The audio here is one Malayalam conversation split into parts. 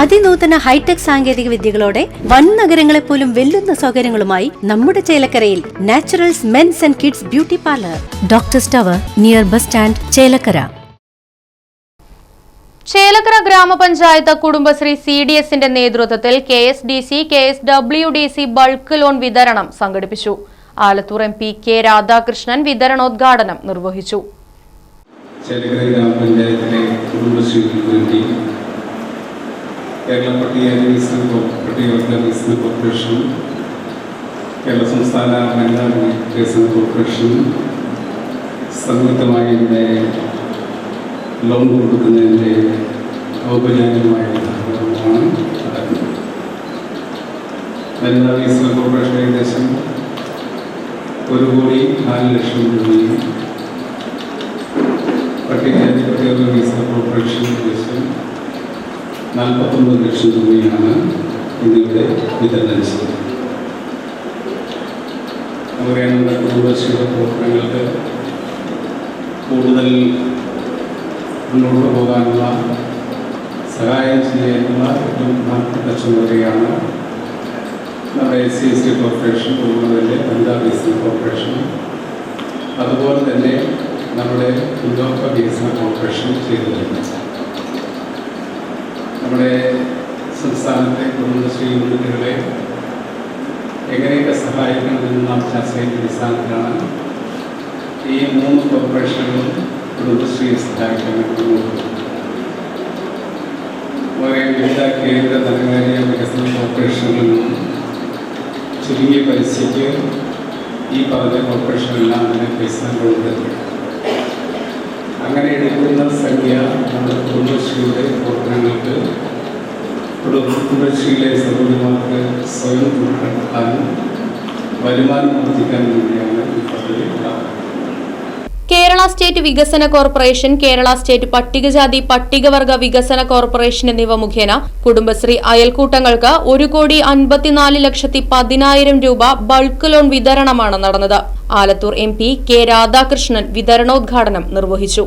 അതിനൂതന ഹൈടെക് സാങ്കേതിക വിദ്യകളോടെ വൻ നഗരങ്ങളെ പോലും വെല്ലുന്ന സൗകര്യങ്ങളുമായി നമ്മുടെ ചേലക്കരയിൽ Naturals men's and kids beauty parlour. Doctor സ്റ്റവർ near bus stand Chelakkara. Chelakkara ഗ്രാമപഞ്ചായത്ത് കുടുംബശ്രീ സി ഡി എസിന്റെ നേതൃത്വത്തിൽ K S D C K S W D C bulk loan വിതരണം സംഘടിപ്പിച്ചു. Alathur M P K Radhakrishnan വിതരണോദ്ഘാടനം നിർവഹിച്ചു. ചേലക്കര ഗ്രാമപഞ്ചായത്തിലെ കുടുംബശ്രീ കേരള പട്ടിക വികസന കോ- പട്ടികവർഗ വികസന കോർപ്പറേഷൻ കേരള സംസ്ഥാന വനിതാ വികസന കോർപ്പറേഷൻ സംയുക്തമായി എന്റെ ലോൺ കൊടുക്കുന്നതിന്റെ ഔപചാരികമായ ഉദ്ഘാടനമാണ് നടക്കുന്നത് വനിതാ വികസന കോർപ്പറേഷൻ ഏകദേശം ഒരു കോടി നാല് ലക്ഷം രൂപയും പട്ടികജാതി പട്ടികവർഗ വികസന കോർപ്പറേഷൻ ഉദ്ദേശം നാൽപ്പത്തൊമ്പത് ലക്ഷം രൂപയാണ് ഇതിലൂടെ വിതരണം ചെയ്തത് നമുക്കറിയാം നമ്മുടെ കുടുംബശ്രീയുടെ പ്രവർത്തനങ്ങൾക്ക് കൂടുതൽ മുന്നോട്ട് പോകാനുള്ള സഹായം ചെയ്യാനുള്ള ഏറ്റവും പ്രധാനപ്പെട്ട ചുമതലയാണ് നമ്മുടെ S C S T corporation തന്നെ വനിതാ വികസന കോർപ്പറേഷൻ അതുപോലെ തന്നെ നമ്മുടെ പിന്നോക്ക വികസന കോർപ്പറേഷൻ ചെയ്തു വരുന്നത് നമ്മുടെ സംസ്ഥാനത്തെ കുടുംബശ്രീ യൂണിറ്റുകളെ എങ്ങനെയൊക്കെ സഹായിക്കണമെന്ന് നാം ചർച്ച അടിസ്ഥാനത്തിലാണ് ഈ മൂന്ന് കോർപ്പറേഷനുകളും കുടുംബശ്രീയെ പോകുന്നത്. വളരെ വിവിധ കേന്ദ്ര ധനകാര്യ വികസന കോർപ്പറേഷനുകളിൽ നിന്നും ചുരുങ്ങിയ പൈസയ്ക്ക് ഈ പറഞ്ഞ കോർപ്പറേഷനെല്ലാം തന്നെ പൈസ കൊടുത്തിട്ടുണ്ട് അങ്ങനെ എടുക്കുന്ന സംഖ്യ നമ്മുടെ കുടുംബശ്രീയുടെ കുടുംബശ്രീയിലെ സഹോദരിമാർക്ക് സ്വയം കണ്ടെത്താനും വരുമാനം വർദ്ധിക്കാനും വേണ്ടിയാണ് ഈ പദ്ധതി കേരള സ്റ്റേറ്റ് വികസന കോർപ്പറേഷൻ കേരള സ്റ്റേറ്റ് പട്ടികജാതി പട്ടികവർഗ വികസന കോർപ്പറേഷൻ എന്നിവ മുഖേന കുടുംബശ്രീ അയൽക്കൂട്ടങ്ങൾക്ക് ഒരു കോടി അൻപത്തിനാല് ലക്ഷത്തി പതിനായിരം രൂപ ബൾക്ക് ലോൺ വിതരണമാണ് നടന്നത്. Alathur M P K Radhakrishnan വിതരണോദ്ഘാടനം നിർവഹിച്ചു.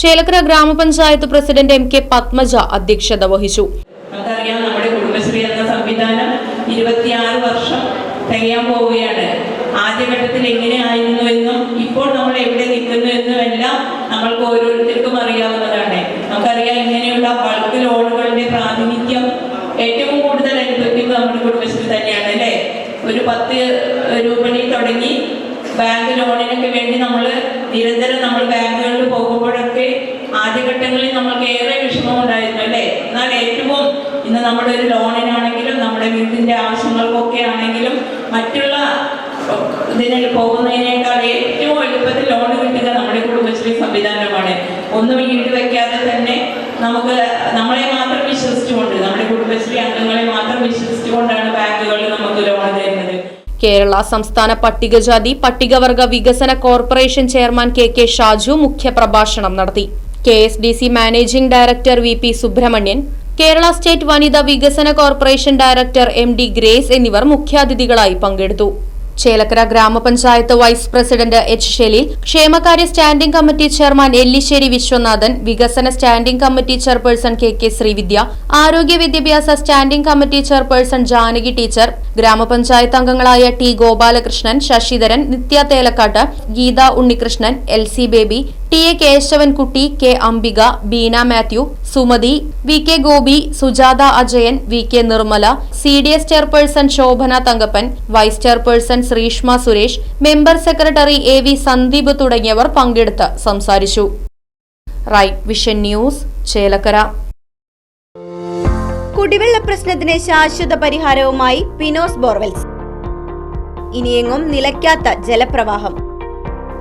ചേലക്കര ഗ്രാമപഞ്ചായത്ത് പ്രസിഡന്റ് എം കെ പത്മജ അധ്യക്ഷത വഹിച്ചു. നമുക്കറിയാം നമ്മുടെ കുടുംബശ്രീ എന്ന സംവിധാനം ഇരുപത്തിയാറ് വർഷം തികയാൻ പോവുകയാണ്. ആദ്യഘട്ടത്തിൽ എങ്ങനെയായിരുന്നു എന്നും ഇപ്പോൾ നമ്മൾ എവിടെ നിൽക്കുന്നു എന്നും എല്ലാം നമ്മൾക്ക് ഓരോരുത്തർക്കും അറിയാവുന്നതാണ്. നമുക്കറിയാം ഇങ്ങനെയുള്ള ബൾക്ക് ലോണുകളുടെ പ്രാതിനിധ്യം ഏറ്റവും കൂടുതൽ അനുഭവിക്കുന്നത് നമ്മുടെ കുടുംബശ്രീ തന്നെയാണ് അല്ലേ? ഒരു പത്ത് രൂപയിൽ തുടങ്ങി ബാങ്ക് ലോണിനൊക്കെ വേണ്ടി നമ്മൾ നിരന്തരം നമ്മൾ ബാങ്കുകളിൽ പോകുമ്പോഴൊക്കെ ആദ്യഘട്ടങ്ങളിൽ നമ്മൾക്ക് ഏറെ വിഷമം ഉണ്ടായിരുന്നു അല്ലേ? എന്നാൽ ഏറ്റവും ഇന്ന് നമ്മുടെ ഒരു ലോണിനാണെങ്കിലും നമ്മുടെ വീട്ടിന്റെ ആവശ്യങ്ങൾക്കൊക്കെ ആണെങ്കിലും മറ്റുള്ള ഇതിന് പോകുന്നതിനേക്കാൾ ഏറ്റവും എളുപ്പത്തിൽ ലോൺ കിട്ടുക നമ്മുടെ കുടുംബശ്രീ സംവിധാനമാണ്. ഒന്നും ഈട് കേരള സംസ്ഥാന പട്ടികജാതി പട്ടികവർഗ വികസന corporation chairman K K Shaju മുഖ്യപ്രഭാഷണം നടത്തി. K S D C managing director V P Subramanian Kerala state വനിതാ വികസന corporation director M D Grace എന്നിവർ മുഖ്യാതിഥികളായി പങ്കെടുത്തു. ചേലക്കര ഗ്രാമപഞ്ചായത്ത് വൈസ് പ്രസിഡന്റ് എച്ച് ഷെലീൽ ക്ഷേമകാര്യ standing committee chairman Ellissery Viswanathan വികസന standing committee chairperson K K Sreevidya ആരോഗ്യ വിദ്യാഭ്യാസ standing committee chairperson Janaki teacher ഗ്രാമപഞ്ചായത്ത് അംഗങ്ങളായ T Gopalakrishnan Sasidharan Nithya Thelakkattu Geetha Unnikrishnan L C Baby T A Keshavankutty K Ambika Beena Mathew Sumathi V K Gopi Sujatha Ajayan V K Nirmala C D S chairperson Shobhana Thankappan vice chairperson Sreeshma Suresh member secretary A V Sandeep തുടങ്ങിയവർ പങ്കെടുത്ത് സംസാരിച്ചു. Vision news Chelakkara. കുടിവെള്ള പ്രശ്നത്തിന് ശാശ്വത പരിഹാരവുമായി പിനോസ് ബോർവെൽസ്. ഇനിയെങ്ങും നിലയ്ക്കാത്ത ജലപ്രവാഹം.